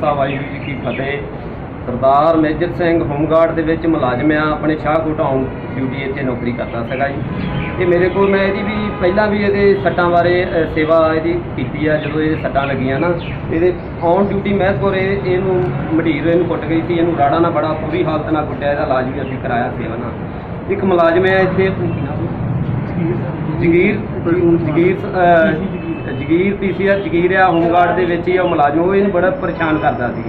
ਸਾਹਿਬ ਵਾਹਿਗੁਰੂ ਜੀ ਕੀ ਫਤਿਹ। ਸਰਦਾਰ major Singh home guard ਦੇ ਵਿੱਚ ਮੁਲਾਜ਼ਮ ਆ ਆਪਣੇ ਸ਼ਾਹਕੋਟ ਆਉਂ ਡਿਊਟੀ ਇੱਥੇ ਨੌਕਰੀ ਕਰਦਾ ਸੀਗਾ ਜੀ। ਇਹ ਮੇਰੇ ਕੋਲ ਮੈਂ ਇਹਦੀ ਵੀ ਪਹਿਲਾਂ ਵੀ ਇਹਦੇ ਸੱਟਾਂ ਬਾਰੇ ਸੇਵਾ ਇਹਦੀ ਕੀਤੀ ਆ ਜਦੋਂ ਇਹ ਸੱਟਾਂ ਲੱਗੀਆਂ ਨਾ ਇਹਦੇ ਔਨ ਡਿਊਟੀ ਮਹਿਤਪੁਰ ਇਹ ਇਹਨੂੰ ਮਢੀਰ ਇਹਨੂੰ ਕੁੱਟ ਗਈ ਸੀ ਇਹਨੂੰ ਰਾੜਾ ਨਾਲ ਬੜਾ ਬੁਰੀ ਹਾਲਤ ਨਾਲ ਕੁੱਟਿਆ ਇਹਦਾ ਇਲਾਜ ਵੀ ਅਸੀਂ ਕਰਾਇਆ ਸੇਵਾ ਨਾਲ। ਇੱਕ ਮੁਲਾਜ਼ਮ ਹੈ ਇੱਥੇ ਜਗੀਰ ਜਗੀਰ ਜਗੀਰ ਪੀਸੀਆਰ ਜਗੀਰ ਆ ਹੋਮਗਾਰਡ ਦੇ ਵਿੱਚ ਹੀ ਆ, ਉਹ ਮੁਲਾਜ਼ਮ, ਉਹ ਇਹਨੂੰ ਬੜਾ ਪਰੇਸ਼ਾਨ ਕਰਦਾ ਸੀ।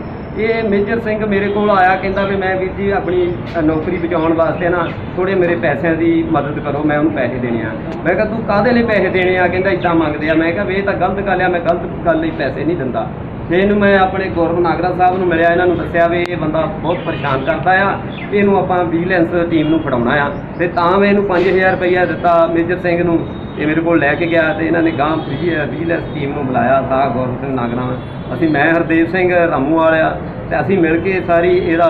ਇਹ ਮੇਜਰ ਸਿੰਘ ਮੇਰੇ ਕੋਲ ਆਇਆ, ਕਹਿੰਦਾ ਵੀ ਮੈਂ ਵੀਰ ਜੀ ਆਪਣੀ ਨੌਕਰੀ ਬਚਾਉਣ ਵਾਸਤੇ ਨਾ ਥੋੜੇ ਮੇਰੇ ਪੈਸਿਆਂ ਦੀ ਮਦਦ ਕਰੋ, ਮੈਂ ਉਹਨੂੰ ਪੈਸੇ ਦੇਣੇ ਆ। ਮੈਂ ਕਿਹਾ, ਤੂੰ ਕਾਹਦੇ ਲਈ ਪੈਸੇ ਦੇਣੇ ਆ? ਕਹਿੰਦਾ ਇਦਾਂ ਮੰਗਦੇ ਆ। ਮੈਂ ਕਿਹਾ, ਵੀ ਇਹ ਤਾਂ ਗਲਤ ਗੱਲ ਆ, ਮੈਂ ਗਲਤ ਗੱਲ ਲਈ ਪੈਸੇ ਨਹੀਂ ਦਿੰਦਾ। ਫਿਰ ਇਹਨੂੰ ਮੈਂ ਆਪਣੇ ਗੌਰਵ ਨਾਗਰਾ ਸਾਹਿਬ ਨੂੰ ਮਿਲਿਆ, ਇਹਨਾਂ ਨੂੰ ਦੱਸਿਆ ਵੀ ਇਹ ਬੰਦਾ ਬਹੁਤ ਪਰੇਸ਼ਾਨ ਕਰਦਾ ਆ। ਇਹਨੂੰ ਆਪਾਂ ਵਿਜੀਲੈਂਸ ਟੀਮ ਨੂੰ ਫੜਾਉਣਾ ਆ। ਤੇ ਤਾਂ ਮੈਂ ਇਹਨੂੰ 5000 ਰੁਪਈਆ ਦਿੱਤਾ ਮੇਜਰ ਸਿੰਘ ਨੂੰ। ਇਹ ਮੇਰੇ ਕੋਲ ਲੈ ਕੇ ਗਿਆ ਤੇ ਇਹਨਾਂ ਨੇ ਗਾਂ ਵਿਜੀਲੈਂਸ ਟੀਮ ਨੂੰ ਬੁਲਾਇਆ ਸਾ ਗੌਰਵ ਸਿੰਘ ਨਾਗਰਾ ਅਸੀਂ ਮੈਂ ਹਰਦੇਵ ਸਿੰਘ ਰਾਮੂ ਵਾਲਿਆ ਤੇ ਅਸੀਂ ਮਿਲ ਕੇ ਸਾਰੀ ਇਹਦਾ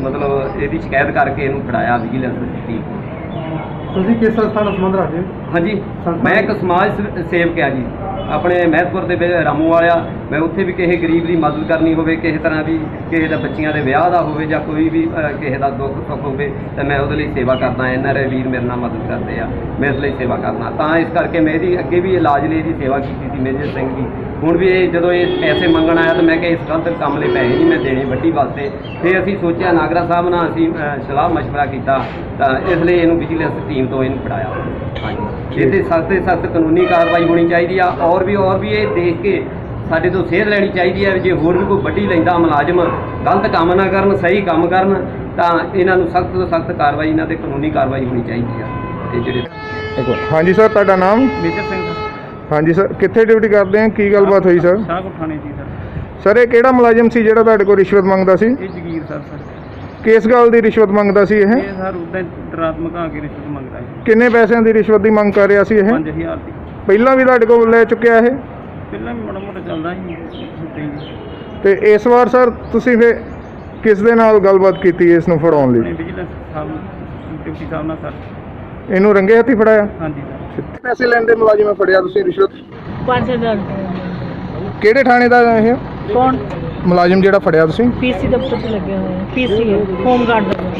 ਮਤਲਬ ਇਹਦੀ ਸ਼ਿਕਾਇਤ ਕਰਕੇ ਇਹਨੂੰ ਫੜਾਇਆ ਵਿਜੀਲੈਂਸ ਟੀਮ ਤੁਸੀਂ ਕਿਸ ਸੰਸਥਾ ਨਾਲ ਸੰਬੰਧ ਰੱਖਦੇ ਹੋ? ਹਾਂਜੀ ਮੈਂ ਇੱਕ ਸਮਾਜ ਸੇਵਕ ਆ ਜੀ। ਆਪਣੇ ਮਹਿਤਪੁਰ ਦੇ ਵਿੱਚ ਰਾਮੂ ਵਾਲਿਆ, ਮੈਂ ਉੱਥੇ ਵੀ ਕਿਸੇ ਗਰੀਬ ਦੀ ਮਦਦ ਕਰਨੀ ਹੋਵੇ, ਕਿਸੇ ਤਰ੍ਹਾਂ ਦੀ ਕਿਸੇ ਦਾ ਬੱਚਿਆਂ ਦੇ ਵਿਆਹ ਦਾ ਹੋਵੇ ਜਾਂ ਕੋਈ ਵੀ ਕਿਸੇ ਦਾ ਦੁੱਖ ਸੁੱਖ ਹੋਵੇ, ਤਾਂ ਮੈਂ ਉਹਦੇ ਲਈ ਸੇਵਾ ਕਰਦਾ ਇਹਨਾਂ ਦੇ ਵੀਰ ਮੇਰੇ ਨਾਲ ਮਦਦ ਕਰਦੇ ਆ, ਮੈਂ ਇਸ ਲਈ ਸੇਵਾ ਕਰਨਾ ਤਾਂ ਇਸ ਕਰਕੇ ਮੈਂ ਇਹਦੀ ਅੱਗੇ ਵੀ ਇਲਾਜ ਲਈ ਇਹਦੀ ਸੇਵਾ ਕੀਤੀ ਸੀ, ਮੇਜਰ ਸਿੰਘ ਦੀ। ਹੁਣ ਵੀ ਇਹ ਜਦੋਂ ਇਹ ਪੈਸੇ ਮੰਗਣ ਆਇਆ ਤਾਂ ਮੈਂ ਕਿਹਾ ਇਸ ਗਲਤ ਕੰਮ ਲਈ ਪੈਸੇ ਨਹੀਂ ਮੈਂ ਦੇਣੇ ਵੱਡੀ ਵਾਸਤੇ ਫਿਰ ਅਸੀਂ ਸੋਚਿਆ ਨਾਗਰਾ ਸਾਹਿਬ ਨਾਲ ਅਸੀਂ ਸਲਾਹ ਮਸ਼ਵਰਾ ਕੀਤਾ ਤਾਂ ਇਸ ਲਈ ਇਹਨੂੰ ਵਿਜੀਲੈਂਸ ਟੀਮ ਤੋਂ ਇਹਨੂੰ ਫੜਾਇਆ। ਹਾਂਜੀ। ਇਹ ਤੇ ਸਖਤ ਤੇ ਸਖਤ ਕਾਨੂੰਨੀ ਕਾਰਵਾਈ ਹੋਣੀ ਚਾਹੀਦੀ ਆ ਔਰ ਵੀ ਔਰ ਵੀ ਇਹ ਦੇਖ ਕੇ ਸਾਡੇ ਤੋਂ ਸੇਧ ਲੈਣੀ ਚਾਹੀਦੀ ਹੈ ਵੀ ਜੇ ਹੋਰ ਵੀ ਕੋਈ ਵੱਡੀ ਲੈਂਦਾ ਮੁਲਾਜ਼ਮ ਗਲਤ ਕੰਮ ਨਾ ਕਰਨ ਸਹੀ ਕੰਮ ਕਰਨ ਤਾਂ ਇਹਨਾਂ ਨੂੰ ਸਖਤ ਤੋਂ ਸਖਤ ਕਾਰਵਾਈ ਇਹਨਾਂ ਤੇ ਕਾਨੂੰਨੀ ਕਾਰਵਾਈ ਹੋਣੀ ਚਾਹੀਦੀ ਆ। ਤੇ ਜਿਹੜੇ ਹਾਂਜੀ ਸਰ ਤੁਹਾਡਾ ਨਾਮ? ਮੇਜਰ ਸਿੰਘ। ਹਾਂਜੀ ਸਰ। ਕਿੱਥੇ ਡਿਊਟੀ ਕਰਦੇ ਆ? ਕੀ ਗੱਲਬਾਤ ਹੋਈ ਸਰ? ਸ਼ਾਹਕੋਟ ਥਾਣੇ ਜੀ ਸਰ। ਸਰ ਇਹ ਕਿਹੜਾ ਮੁਲਾਜ਼ਮ ਸੀ ਜਿਹੜਾ ਤੁਹਾਡੇ ਕੋਲ ਰਿਸ਼ਵਤ ਮੰਗਦਾ ਸੀ? ਇਹ ਜਗੀਰ ਸਰ ਸਰ। ਕਿਸ ਗੱਲ ਦੀ ਰਿਸ਼ਵਤ ਮੰਗਦਾ ਸੀ ਇਹ? ਇਹ ਸਰ ਉਦਾਂ ਡਰਾਤਮਕ ਆ ਕੇ ਰਿਸ਼ਵਤ ਮੰਗਦਾ ਹੈ ਕਿੰਨੇ ਪੈਸਿਆਂ ਦੀ ਰਿਸ਼ਵਤ ਦੀ ਮੰਗ ਕਰ ਰਿਹਾ ਸੀ ਇਹ? 5000 ਦੀ। ਪਹਿਲਾਂ ਵੀ ਤੁਹਾਡੇ ਕੋਲ ਲੈ ਚੁੱਕਿਆ ਇਹ? ਪਹਿਲਾਂ ਵੀ ਮਾੜਾ ਮੋਟਾ ਚੱਲਦਾ ਸੀ ਤੇ ਇਸ ਵਾਰ ਸਰ ਤੁਸੀਂ ਫੇ ਕਿਸ ਦੇ ਨਾਲ ਗੱਲਬਾਤ ਕੀਤੀ ਇਸ ਨੂੰ ਫੜਾਉਣ ਆਪਣੇ ਲਈ ਵਿਜੀਲੈਂਸ ਸਾਹਿਬ ਡਿਪਟੀ ਸਾਹਿਬ ਨਾਲ ਸਰ। ਇਹਨੂੰ ਰੰਗੇ ਹੱਥੀ ਫੜਾਇਆ? ਹਾਂਜੀ। ਸਰ ਪੈਸੇ ਲੈਣ ਦੇ ਮੁਲਾਜ਼ਮ ਫੜਿਆ ਤੁਸੀਂ ਰਿਸ਼ਵਤ? ਪੰਜ ਹਜ਼ਾਰ ਕਿਹੜੇ ਥਾਣੇ ਦਾ ਇਹ? ਕੌਣ? ਮੁਲਾਜ਼ਮ ਜਿਹੜਾ ਫੜਿਆ ਤੁਸੀਂ? ਪੀਸੀ ਦਫ਼ਤਰ 'ਚ ਲੱਗੇ ਹੋਏ ਆ ਪੀਸੀ ਹੋਮ ਗਾਰਡ ਦਾ।